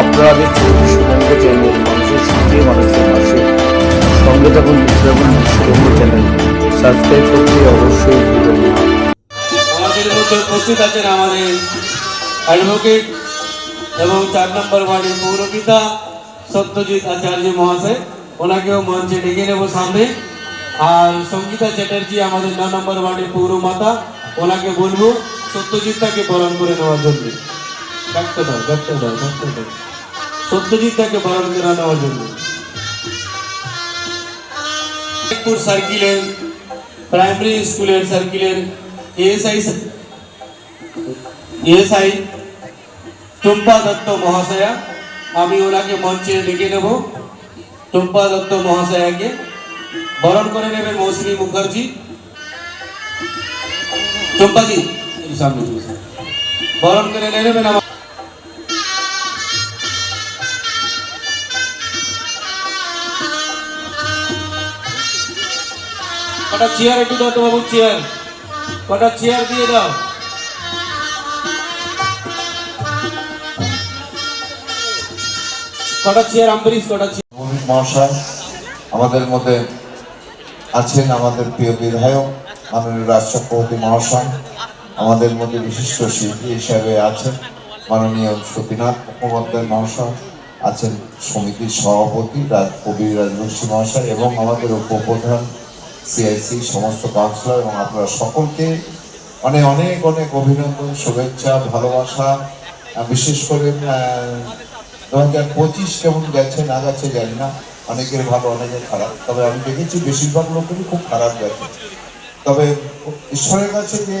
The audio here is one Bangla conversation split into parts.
আপনারা দেখছেন বিশ্ববঙ্গ চ্যানেল মানুষের সঙ্গে মানুষের পাশে সঙ্গে থাকুন থাকুন চ্যানেল। সাবস্ক্রাইব করতে অবশ্যই ভুলবেন না। আমাদের মধ্যে উপস্থিত আছেন আমাদের অ্যাডভোকেট এবং চার নম্বর ওয়ার্ডের পৌরপিতা সত্যজিৎ আচার্য মহাশয়। ওনাকেও মঞ্চে ডেকে নেব সামনে। আর সঙ্গীতা চ্যাটার্জি আমাদের ন নম্বর ওয়ার্ডের পৌরমাতা, ওনাকে বলব সত্যজিৎটাকে বরণ করে নেওয়ার জন্য। ডাক্তার ডাক্তার ডাক্তার দাও সত্যজিৎটাকে বরণ করে নেওয়ার জন্য মেদিনীপুর সার্কিলের প্রাইমারি স্কুলের সার্কিলের এএসআই এএসআই টুম্পা দত্ত মহাশয়া আমি ওনাকে মঞ্চে ডেকে নেব টুম্পা দত্ত মহাশয়াকে বরণ করে নেবেন মৌসুমী মুখার্জি টুম্পাদি এর সামনে চলে এসো। বরণ করে নেবেন আমার কটা চেয়ার একটু দাও তো বাবু চেয়ার কটা চেয়ার দিয়ে দাও। কটা চেয়ার আম্বরিশ কটা মহাশয়, আমাদের মধ্যে আছেন আমাদের প্রিয় বিধায়ক, মাননীয় চক্রবর্তী মহাশয়, আমাদের মধ্যে বিশিষ্ট শিল্পী হিসাবে আছেন মাননীয় সতীনাথ মুখোপাধ্যায় মহাশয়, আছেন সমিতির সভাপতি কবি রাজবংশী মহাশয় এবং আমাদের উপপ্রধান সিআইসি সমস্ত কাউন্সিলর এবং আপনারা সকলকে মানে অনেক অনেক অভিনন্দন, শুভেচ্ছা, ভালোবাসা। বিশেষ করে দু হাজার পঁচিশ কেমন গেছে, না গেছে জানি না। অনেকের ভালো, অনেকের খারাপ। তবে আমি দেখেছি বেশিরভাগ লোকেরই খুব খারাপ গেছে। তবে ঈশ্বরের কাছে যে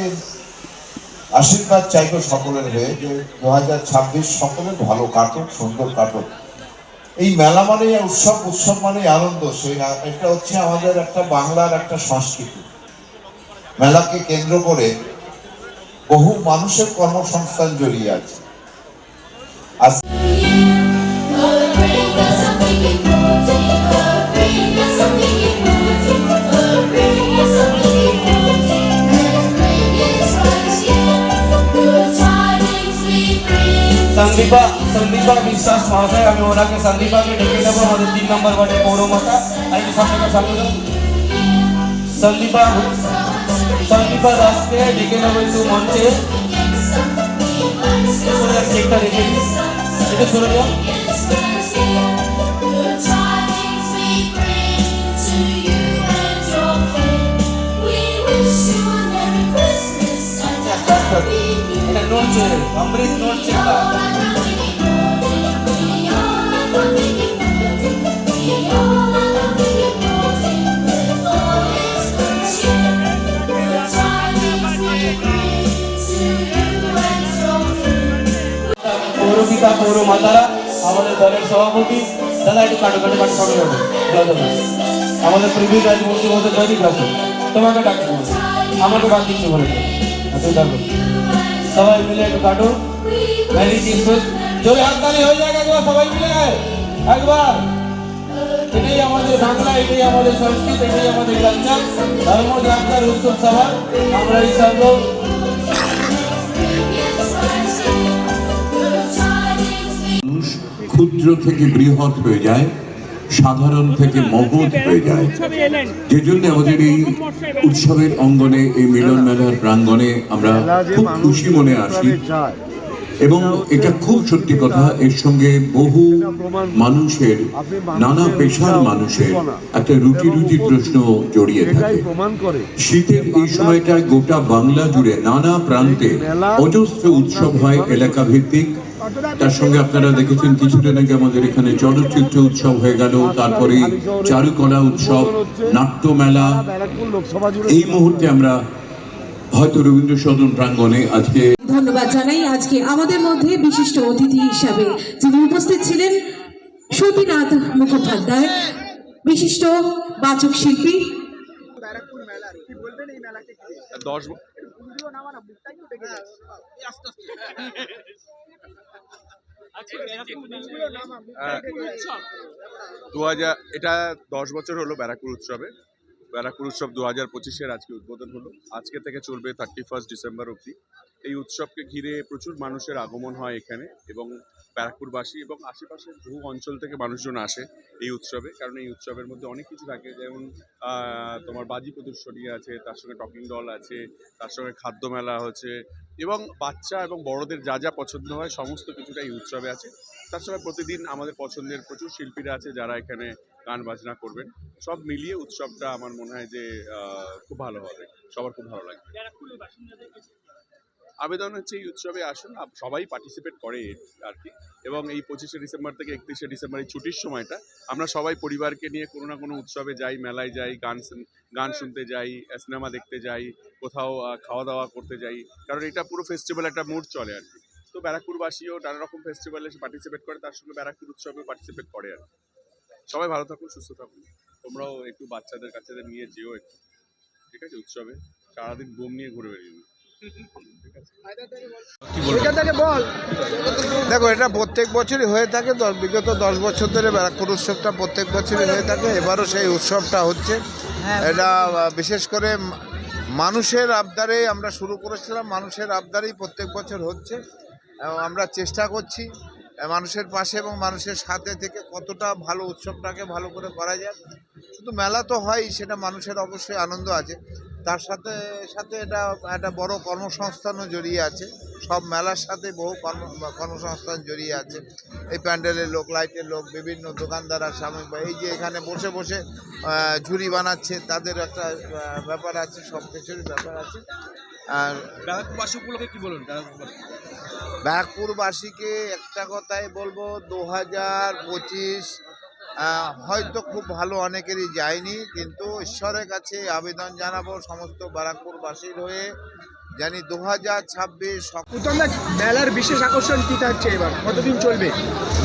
আশীর্বাদ চাইব সকলের হয়ে, যে দু হাজার ছাব্বিশ সকলের ভালো কাটুক, সুন্দর কাটুক। এই মেলা মানে উৎসব উৎসব মানে আনন্দ, সেই এটা হচ্ছে আমাদের একটা বাংলার একটা সংস্কৃতি। মেলাকে কেন্দ্র করে বহু মানুষের কর্মসংস্থান জড়িয়ে আছে। আজ সন্দীপা বিশ্বাস মহাশয় আমি ওনাকে সন্দীপাকে ডেকে নেব আমাদের তিন নম্বর ওয়ার্ডের পৌরমাতা আর একটু সামনে করে সামনে দাও। সন্দীপা সন্দীপা দাসকে ডেকে নেব একটু মঞ্চে সরে যাও, কেকটা রেখে দিই। এটা সরে পৌরপিতা পৌর মাতারা, আমাদের দলের সভাপতি। দাদা, একটু কাটো কাটো কাটো কাটো কাটো দাদা আমাদের প্রিভিউ রাজবংশী মধ্যে জয়দীপ রাখো তোমাকে ডাকতে বলছে আমাকে ডাক দিচ্ছে বলে। তুই ডাকো সবাই মিলে একটু কাটো। মেরি ক্রিসমাস জোরে হাততালি, হয়ে যাক একবার, সবাই মিলে। একবার। এটাই আমাদের বাংলা, এটাই আমাদের সংস্কৃতি, এটাই আমাদের কালচার ধর্ম যাত্রার উৎসব সভা আমরা এই সর্ব ক্ষুদ্র থেকে বৃহৎ হয়ে যায় সাধারণ থেকে মহৎ হয়ে যায়। যে জন্য আমাদের এই উৎসবের অঙ্গনে এই মিলন মেলার প্রাঙ্গণে আমরা খুব খুশি মনে আসি। এবং এটা খুব সত্যি কথা এর সঙ্গে বহু মানুষের নানা পেশার মানুষের একটা রুটি রুটি প্রশ্ন জড়িয়ে থাকে। শীতের এই সময়টায় গোটা বাংলা জুড়ে নানা প্রান্তে অজস্র উৎসব হয় এলাকা ভিত্তিক তার সঙ্গে আপনারা দেখেছেন কিছুদিন আগে আমাদের এখানে চলচ্চিত্র উৎসব হয়ে গেল তারপরে চারুকলা উৎসব নাট্য মেলা ব্যারাকপুর লোকসভা জুড়ে এই মুহূর্তে আমরা হয়তো রবীন্দ্র সদন প্রাঙ্গণে আজকে ধন্যবাদ জানাই আজকে আমাদের মধ্যে বিশিষ্ট অতিথি হিসাবে যিনি উপস্থিত ছিলেন সতীনাথ মুখোপাধ্যায় বিশিষ্ট বাচক শিল্পী। দশ এটা দশ বছর হলো ব্যারাকপুর উৎসবে। ব্যারাকপুর উৎসব দু হাজার পঁচিশের আজকে উদ্বোধন হলো। আজকে থেকে চলবে থার্টি ফার্স্ট ডিসেম্বর অবধি। এই উৎসবকে ঘিরে প্রচুর মানুষের আগমন হয় এখানে এবং ব্যারাকপুরবাসী এবং আশেপাশের বহু অঞ্চল থেকে মানুষজন আসে এই উৎসবে। কারণ এই উৎসবের মধ্যে অনেক কিছু থাকে। যেমন তোমার বাজি প্রদর্শনী আছে, তার সঙ্গে টকিং ডল আছে, তার সঙ্গে খাদ্য মেলা হচ্ছে এবং বাচ্চা এবং বড়দের যা যা পছন্দ হয় সমস্ত কিছুটা এই উৎসবে আছে। তার সঙ্গে প্রতিদিন আমাদের পছন্দের প্রচুর শিল্পীরা আছে যারা এখানে গান বাজনা করবেন। সব মিলিয়ে উৎসবটা আমার মনে হয় যে খুব ভালো হবে। সবার খুব ভালো লাগবে। আবেদন হচ্ছে এই উৎসবে আসুন সবাই পার্টিসিপেট করে আর কি এবং এই পঁচিশে ডিসেম্বর থেকে একত্রিশে ডিসেম্বর এই ছুটির সময়টা আমরা সবাই পরিবারকে নিয়ে কোনো না কোনো উৎসবে যাই, মেলায় যাই, গান গান শুনতে যাই সিনেমা দেখতে যাই, কোথাও খাওয়া দাওয়া করতে যাই, কারণ এটা পুরো ফেস্টিভ্যাল একটা মুড চলে আর কি তো ব্যারাকপুরবাসীও নানা রকম ফেস্টিভ্যালে পার্টিসিপেট করে, তার সঙ্গে ব্যারাকপুর উৎসবে পার্টিসিপেট করে আর সবাই ভালো থাকুন, সুস্থ থাকুন। তোমরাও একটু বাচ্চাদের কাছে নিয়ে যেও একটু। ঠিক আছে? উৎসবে সারাদিন বোম নিয়ে ঘুরে বেরিয়ে দেখো এটা প্রত্যেক বছরই হয়ে থাকে বিগত দশ বছর ধরে ব্যারাকপুর উৎসবটা প্রত্যেক বছরই হয়ে থাকে। এবারও সেই উৎসবটা হচ্ছে। এটা বিশেষ করে মানুষের আবদারে আমরা শুরু করেছিলাম মানুষের আবদারেই প্রত্যেক বছর হচ্ছে। এবং আমরা চেষ্টা করছি মানুষের পাশে এবং মানুষের সাথে থেকে কতটা ভালো উৎসবটাকে ভালো করে করা যায়। শুধু মেলা তো হয় সেটা মানুষের অবশ্যই আনন্দ আছে। তার সাথে সাথে এটা একটা বড় কর্মসংস্থানও জড়িয়ে আছে। সব মেলার সাথে বহু কর্ম কর্মসংস্থান জড়িয়ে আছে। এই প্যান্ডেলের লোক লাইটের লোক বিভিন্ন দোকানদার আর সাময়িক বা এই যে এখানে বসে বসে ঝুড়ি বানাচ্ছে তাদের একটা ব্যাপার আছে সব কিছুরই ব্যাপার আছে। আর ব্যারাকপুরবাসী উপলক্ষে কি বলুন ব্যারাকপুরবাসীকে একটা কথাই বলব দু হাজার পঁচিশ হয়তো খুব ভালো অনেকেরই যায়নি কিন্তু ঈশ্বরের কাছে আবেদন জানাব সমস্ত ব্যারাকপুরবাসীর হয়ে জানি দু হাজার ছাব্বিশ মেলার বিশেষ আকর্ষণ কি থাকছে এবার? কতদিন চলবে?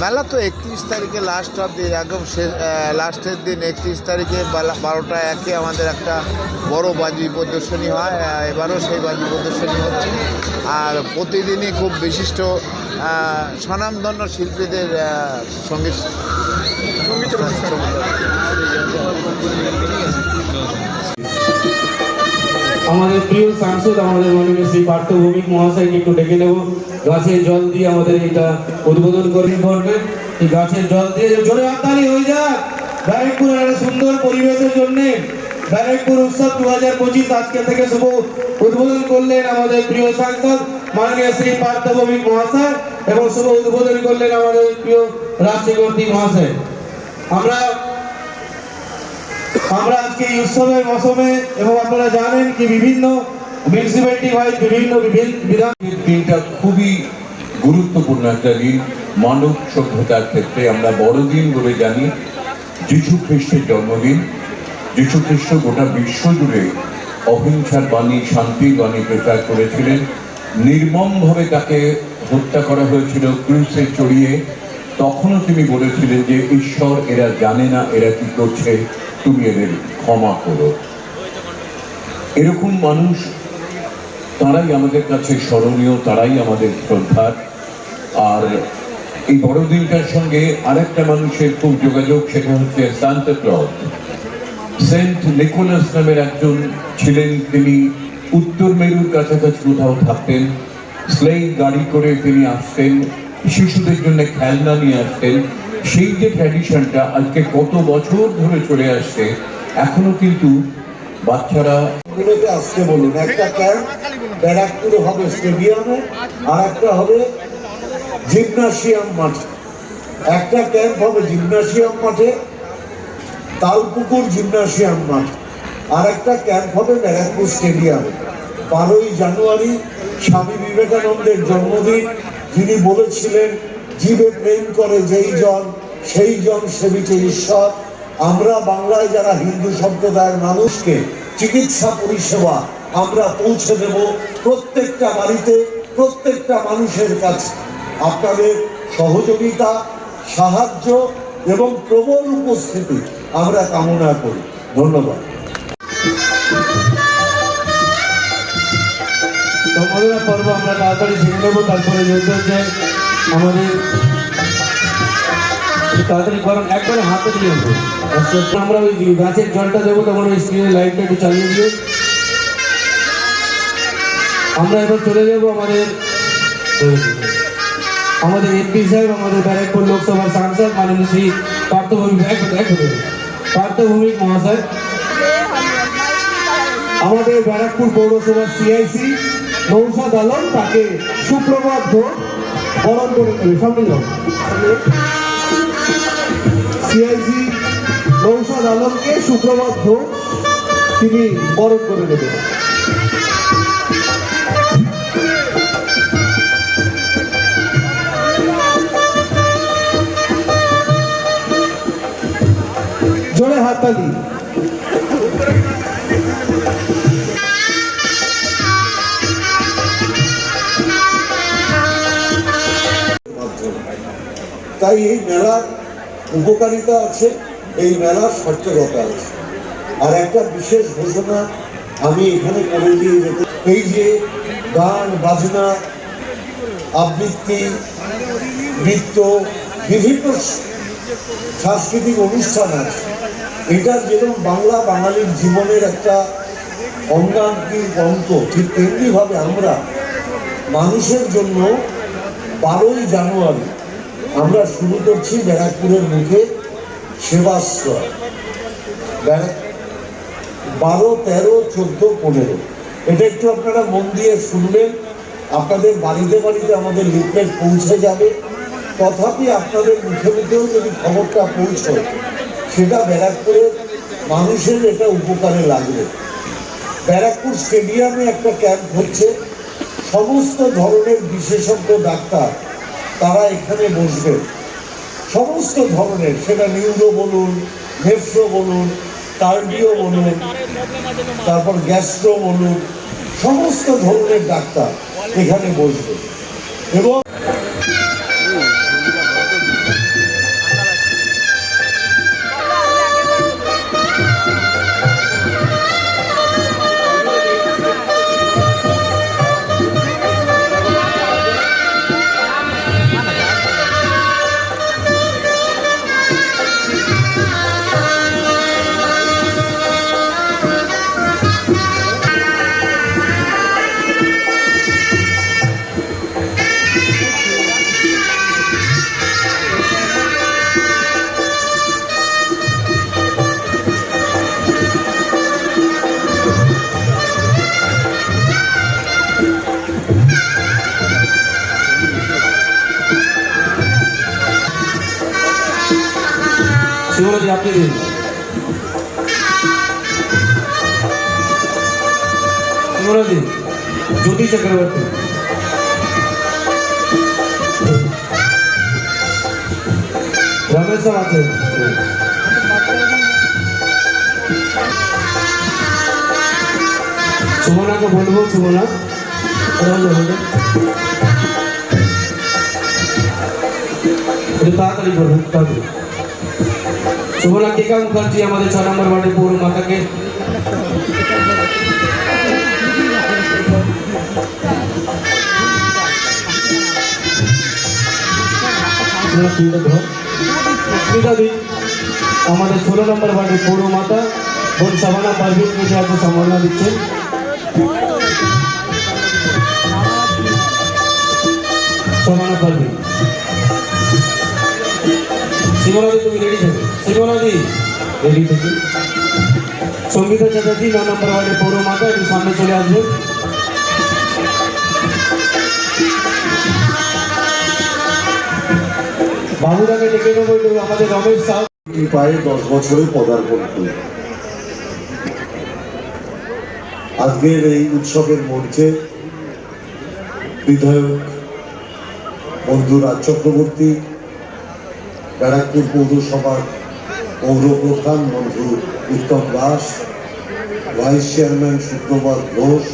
মেলা তো একত্রিশ তারিখে লাস্ট অব্দি একদম শেষ লাস্টের দিন একত্রিশ তারিখে বারোটা একে আমাদের একটা বড় বাজি প্রদর্শনী হয় এবারও সেই বাজি প্রদর্শনী হচ্ছে। আর প্রতিদিনই খুব বিশিষ্ট স্বনামধন্য শিল্পীদের সংগীত আমাদের প্রিয় সাংসদ, আমাদের মাননীয় শ্রী পার্থ ভৌমিক মহাশয়কে একটু ডেকে নেব। গাছের জল দিয়ে আমাদের এটা উদ্বোধন করে করবে এই গাছের জল দিয়ে জোরে হাততালি হয়ে যাক। ব্যারাকপুরের একটা সুন্দর পরিবেশের জন্য ব্যারাকপুর উৎসব দু হাজার পঁচিশ আজকে থেকে শুভ উদ্বোধন করলেন আমাদের প্রিয় সাংসদ, মাননীয় শ্রী পার্থ ভৌমিক মহাশয় এবং শুভ উদ্বোধন করলেন আমাদের প্রিয় রাষ্ট্রপতি মহাশয়। আমরা আমরা আজকে এই উৎসবের মৌসুমে, এবং আপনারা জানেন কি বিভিন্ন মিউনিসিপ্যালিটি ওয়াইজ বিভিন্ন বিভিন্ন বিধান দিনটা খুবই গুরুত্বপূর্ণ একটা দিন। মানব সভ্যতার ক্ষেত্রে আমরা বড়দিন বলে জানি, যীশু খ্রিস্টের জন্মদিন। যীশু খ্রিস্ট গোটা বিশ্ব জুড়ে অহিংসার বাণী, শান্তির বাণী প্রচার করেছিলেন। নির্মমভাবে তাকে হত্যা করা হয়েছিল ক্রুশে চড়িয়ে। তখনও তিনি বলেছিলেন যে ঈশ্বর এরা জানে না, এরা কি করছে, তুমি এদের ক্ষমা করো। এরকম মানুষ, তারাই আমাদের কাছে স্মরণীয়, তারাই আমাদের শ্রদ্ধার আর এই বড়দিনটার সঙ্গে আরেকটা মানুষের খুব যোগাযোগ, সেটা হচ্ছে সান্তা ক্লজ। সেন্ট নিকোলাস নামের একজন ছিলেন, তিনি উত্তর মেরুর কাছাকাছি কোথাও থাকতেন। স্লেই গাড়ি করে তিনি আসতেন। শিশুদের জন্য খেলনা নিয়ে আসতেন। সেই যে ট্র্যাডিশনটা আজকে কত বছর ধরে চলে আসছে, এখনও কিন্তু বাচ্চারা আসতে বলুন, একটা ক্যাম্প ব্যারাকপুর হবে স্টেডিয়ামে আর একটা হবে জিমনাসিয়াম মাঠে। একটা ক্যাম্প হবে জিমনাসিয়াম মাঠে, তালপুকুর জিমনাসিয়াম মাঠ। আর একটা ক্যাম্প হবে ব্যারাকপুর স্টেডিয়ামে বারোই জানুয়ারি স্বামী বিবেকানন্দের জন্মদিন। যিনি বলেছিলেন, জীবে প্রেম করে যেই জন, সেই জন সেবিছে ঈশ্বর। আমরা বাংলায় যারা হিন্দু সম্প্রদায়ের মানুষকে চিকিৎসা পরিষেবা আমরা পৌঁছে দেব প্রত্যেকটা বাড়িতে, প্রত্যেকটা মানুষের কাছে। আপনাদের সহযোগিতা, সাহায্য এবং প্রবল উপস্থিতি আমরা কামনা করি। ধন্যবাদ। মধুরা পর্ব আমরা তাড়াতাড়ি ছেড়ে নেব, তারপরে যুদ্ধ হচ্ছে আমাদের তাড়াতাড়ি গরম, একবারে হাতে দিয়ে নেব আমরা ওই গাছের জলটা দেবো, তখন ওই স্ক্রিনের লাইটটা একটু চালিয়ে দিও। আমরা এবার চলে যাব আমাদের আমাদের এমপি সাহেব, আমাদের ব্যারাকপুর লোকসভার সাংসদ, মাননীয় শ্রী এক পার্থভূমিক মহাশয়। আমাদের ব্যারাকপুর পৌরসভার সিআইসি নৌসাদ আলম তাকে সুপ্রভাত ঘোষ বরণ করে নেবে যাও। সিআইসি নৌসাদ আলমকে সুপ্রভাত ঘোষ তিনি বরণ করে নেবেন জোরে হাততালি তাই এই মেলার উপকারিতা আছে, এই মেলার সার্থকতা আছে। আর একটা বিশেষ ঘোষণা আমি এখানে করে দিয়ে যেতে এই যে গান, বাজনা, আবৃত্তি, নৃত্য, বিভিন্ন সাংস্কৃতিক অনুষ্ঠান আছে। এটা যেরকম বাংলা বাঙালির জীবনের একটা অঙ্গাঙ্গিক অঙ্ক, ঠিক তেমনিভাবে আমরা মানুষের জন্য বারোই জানুয়ারি আমরা শুরু করছি ব্যারাকপুরের মুখে সেবাশ্রয়। ব্যারাক বারো, তেরো, চোদ্দ, পনেরো। এটা একটু আপনারা মন দিয়ে শুনবেন। আপনাদের বাড়িতে বাড়িতে আমাদের লিফলেট পৌঁছে যাবে। তথাপি আপনাদের মুখে মুখেও যদি খবরটা পৌঁছয়, সেটা ব্যারাকপুরের মানুষের এটা উপকারে লাগবে। ব্যারাকপুর স্টেডিয়ামে একটা ক্যাম্প হচ্ছে। সমস্ত ধরনের বিশেষজ্ঞ ডাক্তার তারা এখানে বসবে। সমস্ত ধরনের, সেটা নিউরো বলুন, নেফ্রো বলুন, কার্ডিও বলুন, তারপর গ্যাস্ট্রো বলুন, সমস্ত ধরনের ডাক্তার এখানে বসবে। এবং শিবরাজি আপনি দিন শিবরাজি জ্যোতি চক্রবর্তী রমেশ স্যার আছে সুমনাকে বলব সুমনা কোথায় যাবে রে? সুমনা মুখার্জি আমাদের ছ নম্বর ওয়ার্ডের পৌর মাতাকে। আমাদের ষোলো নম্বর ওয়ার্ডের পৌর মাতা, বোন সাবানা পারভিন আজকে সম্মাননা দিচ্ছেন। সাবানা পারভিন। সীমানাদি তুমি রেডি থাকো। সীমানাদি রেডি সঙ্গীতা চ্যাটার্জি নম্বর ওয়ার্ডের পৌর মাতা, একটু সামনে চলে আসবেন ডেকে নেব আমাদের রমেশ পায়ে দশ বছরে পদার্পণ করি। আজকের এই উৎসবের মঞ্চে বিধায়ক বন্ধু রাজ চক্রবর্তী, ব্যারাকপুর পৌরসভার পৌর প্রধান বন্ধু উত্তম দাস ভাইস চেয়ারম্যান শুক্রবার ঘোষ,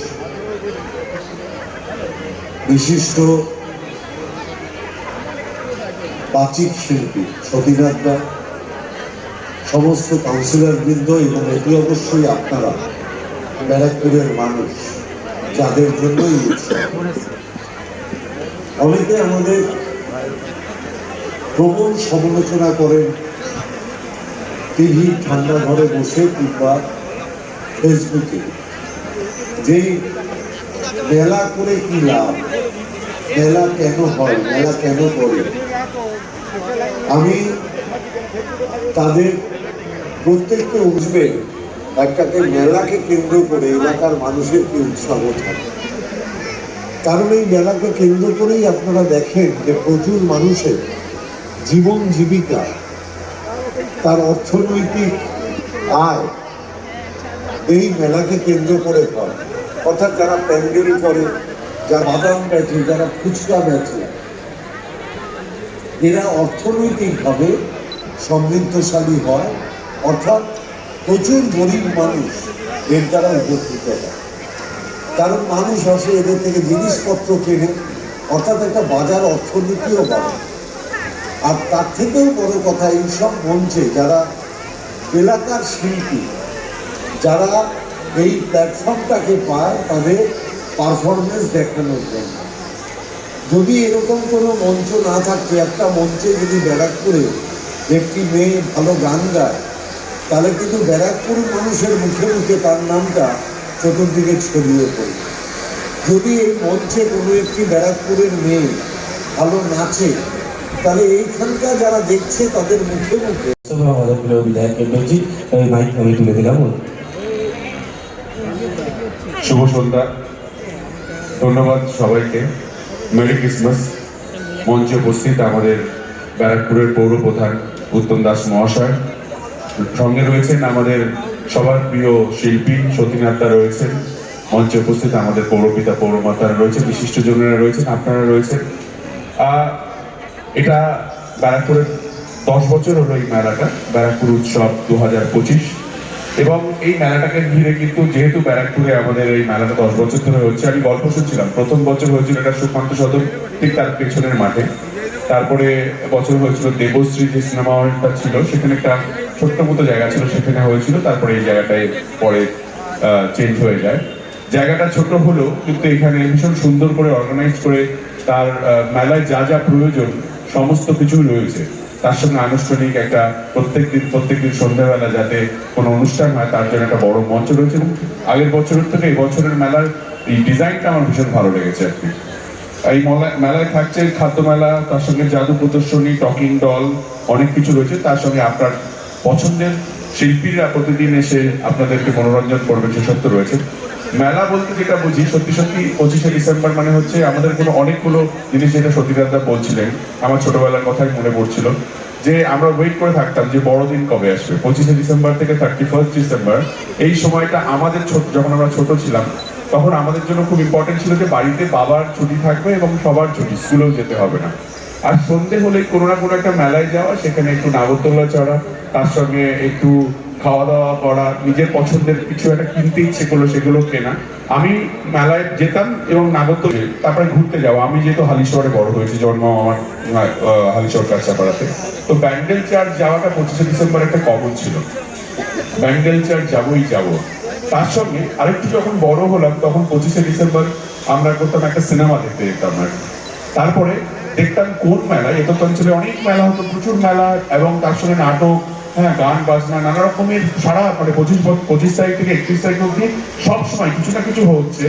বিশিষ্ট বাচিক শিল্পী সতীনাথ দা, সমস্ত কাউন্সিলর বৃন্দ এবং এটি অবশ্যই আপনারা ব্যারাকপুরের মানুষ যাদের জন্যই অনেকে আমাদের প্রবল সমালোচনা করেন টিভি ঠান্ডা ঘরে বসে কিংবা ফেসবুকে যে মেলা করে কি লাভ? মেলা কেন হয়? মেলা কেন করে? আমি তাদের প্রত্যেককে উঠবে একটাকে মেলাকে কেন্দ্র করে এলাকার মানুষের কি উৎসাহ থাকে। কারণ এই মেলাকে কেন্দ্র করেই আপনারা দেখেন যে প্রচুর মানুষের জীবন জীবিকা তার অর্থনৈতিক আয় এই মেলাকে কেন্দ্র করে হয়। অর্থাৎ যারা প্যান্ডেল করে, যারা বাদাম বেচে যারা ফুচকা বেচে এরা অর্থনৈতিকভাবে সমৃদ্ধশালী হয়। অর্থাৎ প্রচুর গরিব মানুষ এর দ্বারা উপকৃত হয়। কারণ মানুষ আসে এদের থেকে জিনিসপত্র কেনে, অর্থাৎ একটা বাজার অর্থনীতিও বাড়ে। আর তার থেকেও বড় কথা এইসব মঞ্চে যারা এলাকার শিল্পী, যারা এই প্ল্যাটফর্মটাকে পায় তাদের পারফরমেন্স দেখানোর জন্য। যদি এরকম কোনো মঞ্চ না থাকতো একটা মঞ্চে যদি ব্যারাকপুরে একটি মেয়ে ভালো গান গায়, তাহলে কিন্তু ব্যারাকপুর মানুষের মুখে মুখে তার নামটা চতুর্দিকে ছড়িয়ে পড়ে। যদি এই মঞ্চে কোনো একটি ব্যারাকপুরের মেয়ে ভালো নাচে তাহলে এইখানকার যারা দেখছে তাদের মুখে মুখে। আমাদের প্রিয় বিধায়ককে বলছি ওই মাইক আমি তুলে দিলাম। শুভ সন্ধ্যা। ধন্যবাদ সবাইকে। Merry Christmas. মঞ্চে উপস্থিত আমাদের ব্যারাকপুরের পৌর প্রধান উত্তম দাস মহাশয়। সঙ্গে রয়েছেন আমাদের সবার প্রিয় শিল্পী সতীনাথদা রয়েছেন। মঞ্চে উপস্থিত আমাদের পৌরপিতা পৌরমাতারা রয়েছে বিশিষ্ট জনেরা রয়েছেন আপনারা রয়েছেন। আহ, এটা ব্যারাকপুরের দশ বছর হলো এই মেলাটা, ব্যারাকপুর উৎসব দু হাজার পঁচিশ। এবং এই মেলাটাকে ঘিরে কিন্তু যেহেতু ব্যারাকপুরে আমাদের এই মেলাটা দশ বছর ধরে হচ্ছে, আমি গল্প শুনছিলাম। প্রথম বছর হয়েছিল এটা সুকান্ত সদন ঠিক তার পেছনের মাঠে। তারপরে বছর হয়েছিল দেবশ্রী যে সিনেমা হলটা ছিল, সেখানে একটা ছোট্ট মতো জায়গা ছিল, সেখানে হয়েছিল। তারপরে এই জায়গাটায় পরে চেঞ্জ হয়ে যায়। জায়গাটা ছোট হলেও কিন্তু এখানে ভীষণ সুন্দর করে অর্গানাইজ করে তার মেলায় যা যা প্রয়োজন সমস্ত কিছু রয়েছে। তার সঙ্গে আনুষ্ঠানিক একটা প্রত্যেক দিন প্রত্যেক দিন সন্ধ্যাবেলা যাতে কোনো অনুষ্ঠান হয়, তার জন্য একটা বড় মঞ্চ রয়েছে। আগের বছরের থেকে এই বছরের মেলার এই ডিজাইনটা আমার ভীষণ ভালো লেগেছে আর কি। এই মলা- মেলায় থাকছে খাদ্য মেলা, তার সঙ্গে জাদু প্রদর্শনী, টকিং ডল অনেক কিছু রয়েছে। তার সঙ্গে আপনার পছন্দের শিল্পীরা প্রতিদিন এসে আপনাদেরকে মনোরঞ্জন করবে সেসব তো রয়েছে। মেলা বলতে যেটা বুঝি, সত্যি সত্যি পঁচিশে ডিসেম্বর মানে হচ্ছে আমাদের কোনো অনেকগুলো জিনিস যেটা সতীদারদা বলছিলেন, আমার ছোটবেলার কথাই মনে পড়ছিল, যে আমরা ওয়েট করে থাকতাম যে বড়দিন কবে আসবে। পঁচিশে ডিসেম্বর থেকে থার্টি ফার্স্ট ডিসেম্বর, এই সময়টা আমাদের ছোট, যখন আমরা ছোট ছিলাম, তখন আমাদের জন্য খুব ইম্পর্টেন্ট ছিল যে বাড়িতে বাবার ছুটি থাকবে এবং সবার ছুটি, স্কুলেও যেতে হবে না। আর সন্ধে হলে কোনো না কোনো একটা মেলায় যাওয়া, সেখানে একটু নাগরদোলা চড়া, তার সঙ্গে একটু খাওয়া দাওয়া করা, নিজের পছন্দের কিছু একটা কিনতে ইচ্ছে করল সেগুলো কেনা। আমি মেলায় যেতাম এবং নাগরদোলে তারপরে ঘুরতে যাওয়া আমি যেহেতু হালিশহরে বড় হয়েছি, জন্ম আমার হালিশহর কাছাপাড়াতে। তো ব্যান্ডেল চার্চ যাওয়াটা পঁচিশে ডিসেম্বর একটা কমন ছিল। ব্যান্ডেল চার্চ যাবোই যাব। তার সঙ্গে আরেকটু যখন বড় হলাম, তখন পঁচিশে ডিসেম্বর আমরা করতাম একটা সিনেমা দেখতে যেতাম আর তারপরে দেখতাম কোন মেলা এত অঞ্চলে অনেক মেলা হতো, প্রচুর মেলা এবং তার সঙ্গে নাটক হ্যাঁ গান, বাজনা, নানা রকমের সারা মানে পঁচিশ পঁচিশ তারিখ থেকে একত্রিশ তারিখ অব্দি সবসময় কিছু না কিছু হচ্ছে।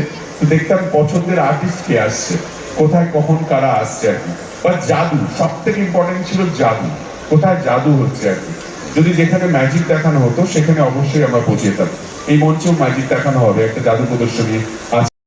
দেখতাম পছন্দের আর্টিস্ট কে আসছে। কোথায়, কখন, কারা আসছে আর কি। বা জাদু সব থেকে ইম্পর্টেন্ট ছিল জাদু। কোথায় জাদু হচ্ছে আর কি। যদি যেখানে ম্যাজিক দেখানো হতো, সেখানে অবশ্যই আমরা পৌঁছে যেতাম। এই মঞ্চেও ম্যাজিক দেখানো হবে, একটা জাদু প্রদর্শনী আছে।